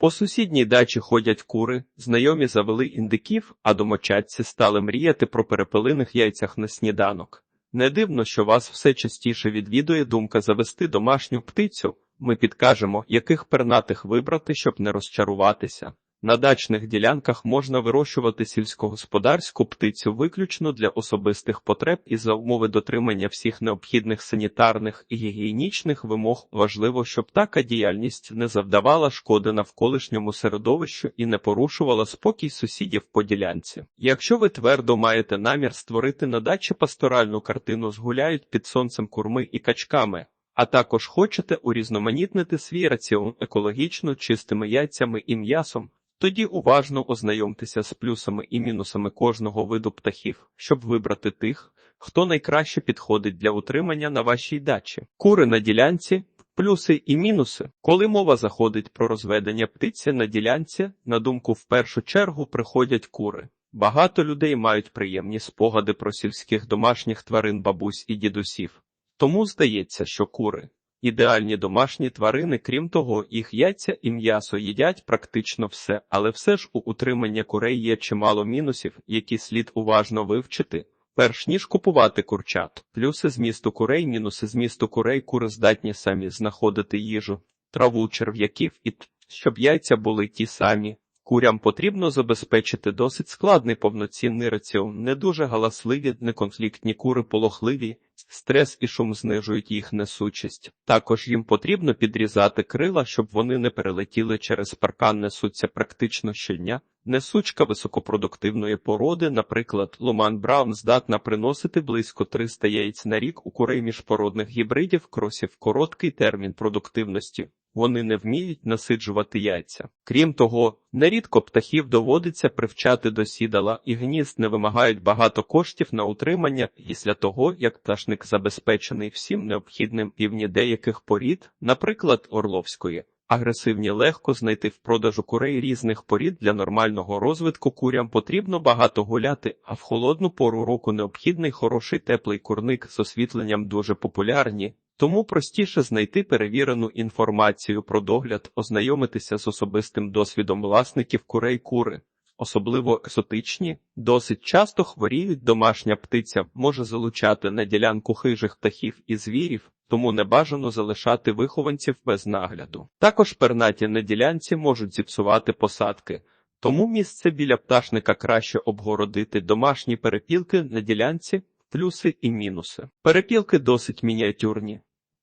По сусідній дачі ходять кури, знайомі завели індиків, а домочадці стали мріяти про перепелиних яйцях на сніданок. Не дивно, що вас все частіше відвідує думка завести домашню птицю. Ми підкажемо, яких пернатих вибрати, щоб не розчаруватися. На дачних ділянках можна вирощувати сільськогосподарську птицю виключно для особистих потреб і за умови дотримання всіх необхідних санітарних і гігієнічних вимог. Важливо, щоб така діяльність не завдавала шкоди навколишньому середовищу і не порушувала спокій сусідів по ділянці. Якщо ви твердо маєте намір створити на дачі пасторальну картину з гуляють під сонцем курми і качками. А також хочете урізноманітнити свій раціон екологічно чистими яйцями і м'ясом, тоді уважно ознайомтеся з плюсами і мінусами кожного виду птахів, щоб вибрати тих, хто найкраще підходить для утримання на вашій дачі. Кури на ділянці. Плюси і мінуси. Коли мова заходить про розведення птиці на ділянці, на думку в першу чергу приходять кури. Багато людей мають приємні спогади про сільських домашніх тварин бабусь і дідусів. Тому здається, що кури ідеальні домашні тварини, крім того, їх яйця і м'ясо їдять практично все, але все ж у утримання курей є чимало мінусів, які слід уважно вивчити. Перш ніж купувати курчат, плюси змісту курей, мінуси змісту курей, кури здатні самі знаходити їжу, траву черв'яків і т, щоб яйця були ті самі. Курям потрібно забезпечити досить складний повноцінний раціон, не дуже галасливі, неконфліктні кури полохливі, стрес і шум знижують їх несучість. Також їм потрібно підрізати крила, щоб вони не перелетіли через паркан, несуться практично щодня. Несучка високопродуктивної породи, наприклад, Ломан Браун здатна приносити близько 300 яєць на рік у курей міжпородних гібридів кросів короткий термін продуктивності. Вони не вміють насиджувати яйця. Крім того, нерідко птахів доводиться привчати до сідала, і гнізд не вимагають багато коштів на утримання після того, як пташник забезпечений всім необхідним півні деяких порід, наприклад, орловської. Агресивні легко знайти в продажу курей різних порід для нормального розвитку курям потрібно багато гуляти, а в холодну пору року необхідний хороший теплий курник з освітленням дуже популярні. Тому простіше знайти перевірену інформацію про догляд, ознайомитися з особистим досвідом власників курей кури. Особливо екзотичні, досить часто хворіють домашня птиця, може залучати на ділянку хижих птахів і звірів, тому не бажано залишати вихованців без нагляду. Також пернаті на ділянці можуть зіпсувати посадки, тому місце біля пташника краще обгородити домашні перепілки на ділянці, плюси і мінуси. Перепілки досить мініатюрні.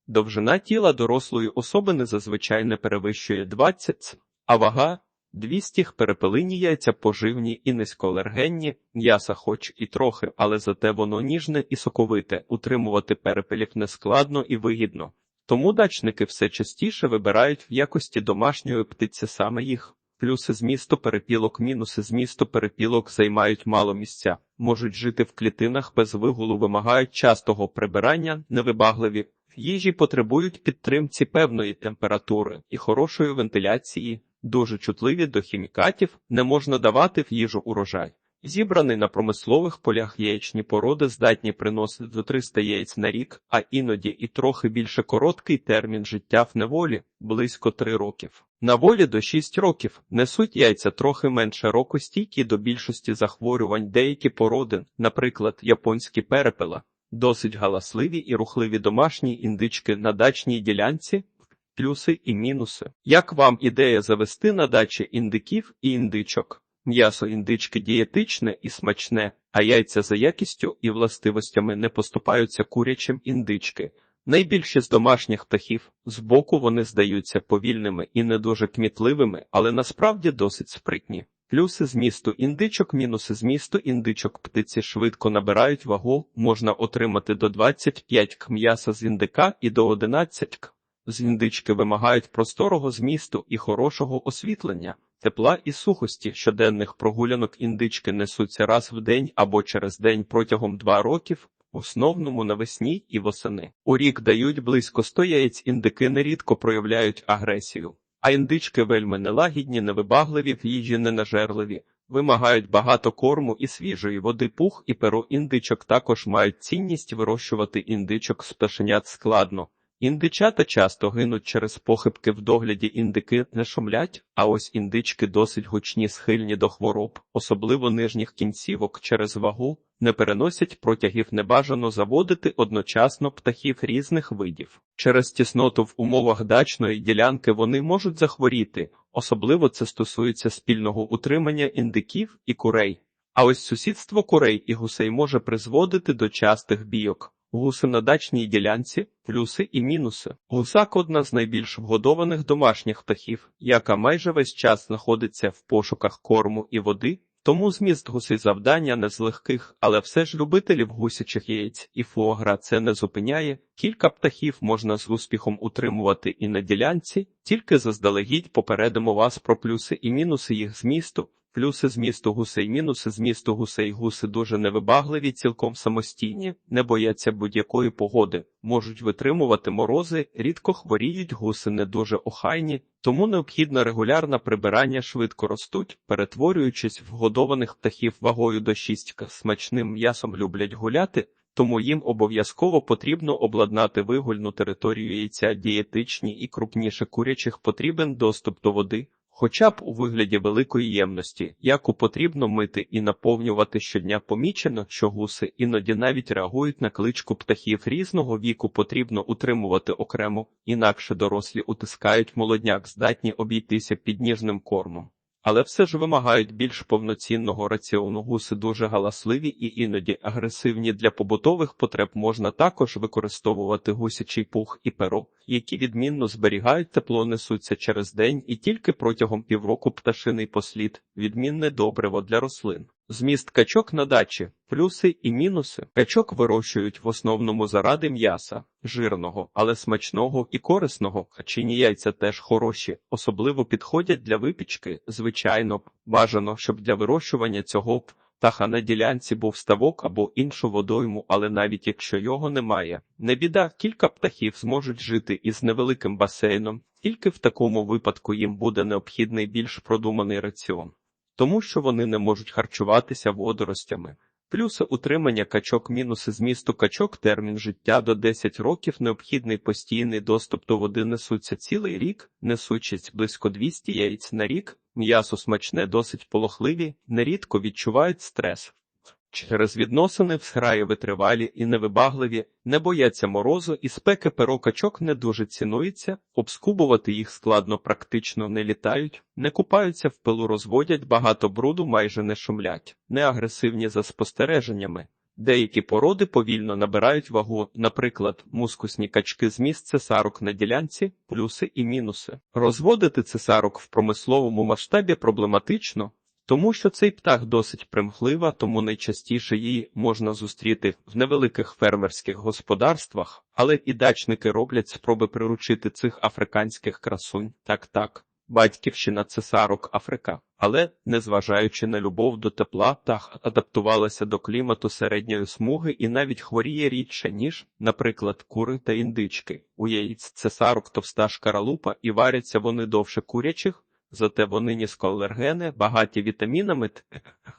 Довжина тіла дорослої особини зазвичай не перевищує 20, а вага 200 перепелині яйця поживні і низькоалергенні, м'яса хоч і трохи, але зате воно ніжне і соковите, утримувати перепелів нескладно і вигідно. Тому дачники все частіше вибирають в якості домашньої птиці саме їх. Плюси змісту перепілок, мінуси змісту перепілок займають мало місця, можуть жити в клітинах без вигулу, вимагають частого прибирання, невибагливі їжі потребують підтримці певної температури і хорошої вентиляції, дуже чутливі до хімікатів, не можна давати в їжу урожай. Зібраний на промислових полях яєчні породи здатні приносити до 300 яєць на рік, а іноді і трохи більше короткий термін життя в неволі близько 3 років. На волі до 6 років несуть яйця трохи менше року стійкі до більшості захворювань деякі породи, наприклад, японські перепела, Досить галасливі і рухливі домашні індички на дачній ділянці, плюси і мінуси. Як вам ідея завести на дачі індиків і індичок? М'ясо індички дієтичне і смачне, а яйця за якістю і властивостями не поступаються курячим індички. Найбільші з домашніх птахів збоку вони здаються повільними і не дуже кмітливими, але насправді досить спритні. Плюси змісту індичок, мінуси змісту індичок птиці швидко набирають вагу, можна отримати до 25 к м'яса з індика і до 11 к. З індички вимагають просторого змісту і хорошого освітлення, тепла і сухості щоденних прогулянок індички несуться раз в день або через день протягом 2 років, в основному навесні і восени. У рік дають близько 100 яєць індики нерідко проявляють агресію. А індички вельми нелагідні, невибагливі, в їжі ненажерливі, вимагають багато корму і свіжої води пух і перо індичок також мають цінність вирощувати індичок з пташенят складно. Індичата часто гинуть через похибки в догляді індики не шумлять, а ось індички досить гучні схильні до хвороб, особливо нижніх кінцівок через вагу, не переносять протягів небажано заводити одночасно птахів різних видів. Через тісноту в умовах дачної ділянки вони можуть захворіти, особливо це стосується спільного утримання індиків і курей. А ось сусідство курей і гусей може призводити до частих бійок. Гуси на дачній ділянці плюси і мінуси. Гусак одна з найбільш вгодованих домашніх птахів, яка майже весь час знаходиться в пошуках корму і води, тому зміст гусей завдання не з легких, але все ж любителів гусячих яєць і фуагра це не зупиняє. Кілька птахів можна з успіхом утримувати і на ділянці, тільки заздалегідь попередимо вас про плюси і мінуси їх змісту. Плюси змісту гусей, мінуси змісту гусей. Гуси дуже невибагливі, цілком самостійні, не бояться будь-якої погоди, можуть витримувати морози, рідко хворіють, гуси не дуже охайні, тому необхідно регулярне прибирання швидко ростуть, перетворюючись в годованих птахів вагою до 6 к. Смачним м'ясом люблять гуляти, тому їм обов'язково потрібно обладнати вигульну територію яйця дієтичні і крупніше курячих потрібен доступ до води хоча б у вигляді великої ємності, яку потрібно мити і наповнювати щодня помічено, що гуси іноді навіть реагують на кличку птахів різного віку потрібно утримувати окремо, інакше дорослі утискають молодняк, здатні обійтися підніжним кормом але все ж вимагають більш повноцінного раціону. Гуси дуже галасливі і іноді агресивні для побутових потреб можна також використовувати гусячий пух і перо, які відмінно зберігають тепло, несуться через день і тільки протягом півроку пташиний послід, відмінне добриво для рослин. Зміст качок на дачі, плюси і мінуси. Качок вирощують в основному заради м'яса, жирного, але смачного і корисного. Качині яйця теж хороші, особливо підходять для випічки. Звичайно, бажано, щоб для вирощування цього птаха на ділянці був ставок або іншу водойму, але навіть якщо його немає, не біда, кілька птахів зможуть жити із невеликим басейном, тільки в такому випадку їм буде необхідний більш продуманий раціон тому що вони не можуть харчуватися водоростями. Плюси утримання качок, мінуси змісту качок, термін життя до 10 років, необхідний постійний доступ до води несуться цілий рік, несучість близько 200 яєць на рік, м'ясо смачне, досить полохливі, нерідко відчувають стрес. Через відносини в сграї витривалі і невибагливі, не бояться морозу і спеки перо качок не дуже цінується, обскубувати їх складно практично не літають, не купаються в пилу, розводять багато бруду, майже не шумлять, не агресивні за спостереженнями. Деякі породи повільно набирають вагу, наприклад, мускусні качки з місць цесарок на ділянці, плюси і мінуси. Розводити цесарок в промисловому масштабі проблематично, тому що цей птах досить примхлива, тому найчастіше її можна зустріти в невеликих фермерських господарствах, але і дачники роблять спроби приручити цих африканських красунь. Так, так, батьківщина цесарок Африка. Але, незважаючи на любов до тепла, птах адаптувалася до клімату середньої смуги і навіть хворіє рідше, ніж, наприклад, кури та індички. У яєць цесарок товста шкаралупа і варяться вони довше курячих. Зате вони низькоалергени, багаті вітамінами,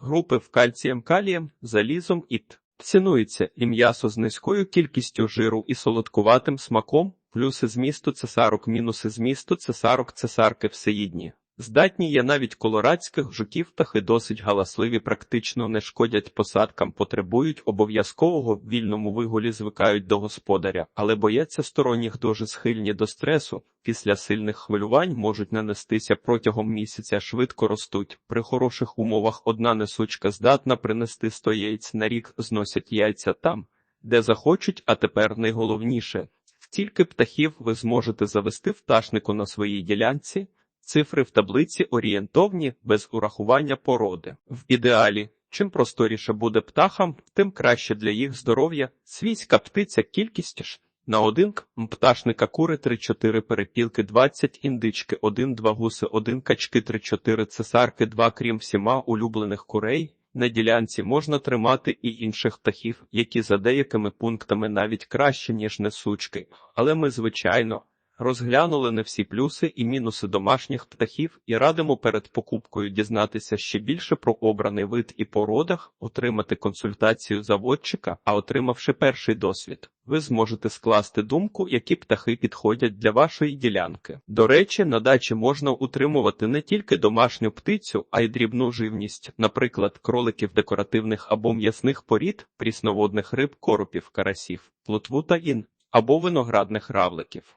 групи в кальцієм, калієм, залізом і т. Цінується і м'ясо з низькою кількістю жиру і солодкуватим смаком, плюси змісту цесарок, мінуси змісту цесарок, цесарки всеїдні. Здатні є навіть колорадських жуків птахи досить галасливі, практично не шкодять посадкам, потребують обов'язкового в вільному вигулі, звикають до господаря, але бояться сторонніх дуже схильні до стресу. Після сильних хвилювань можуть нанестися протягом місяця, швидко ростуть. При хороших умовах одна несучка здатна принести 100 яєць на рік, зносять яйця там, де захочуть, а тепер найголовніше. Стільки птахів ви зможете завести пташнику на своїй ділянці. Цифри в таблиці орієнтовні без урахування породи. В ідеалі, чим просторіше буде птахам, тим краще для їх здоров'я. Свійська птиця кількість ж на один пташника кури 3-4 перепілки, 20 індички, 1-2 гуси, 1 качки, 3-4 цесарки, 2 крім всіма улюблених курей. На ділянці можна тримати і інших птахів, які за деякими пунктами навіть краще, ніж несучки. Але ми, звичайно, Розглянули не всі плюси і мінуси домашніх птахів і радимо перед покупкою дізнатися ще більше про обраний вид і породах, отримати консультацію заводчика, а отримавши перший досвід, ви зможете скласти думку, які птахи підходять для вашої ділянки. До речі, на дачі можна утримувати не тільки домашню птицю, а й дрібну живність, наприклад, кроликів декоративних або м'ясних порід, прісноводних риб, коропів, карасів, плотву та ін, або виноградних равликів.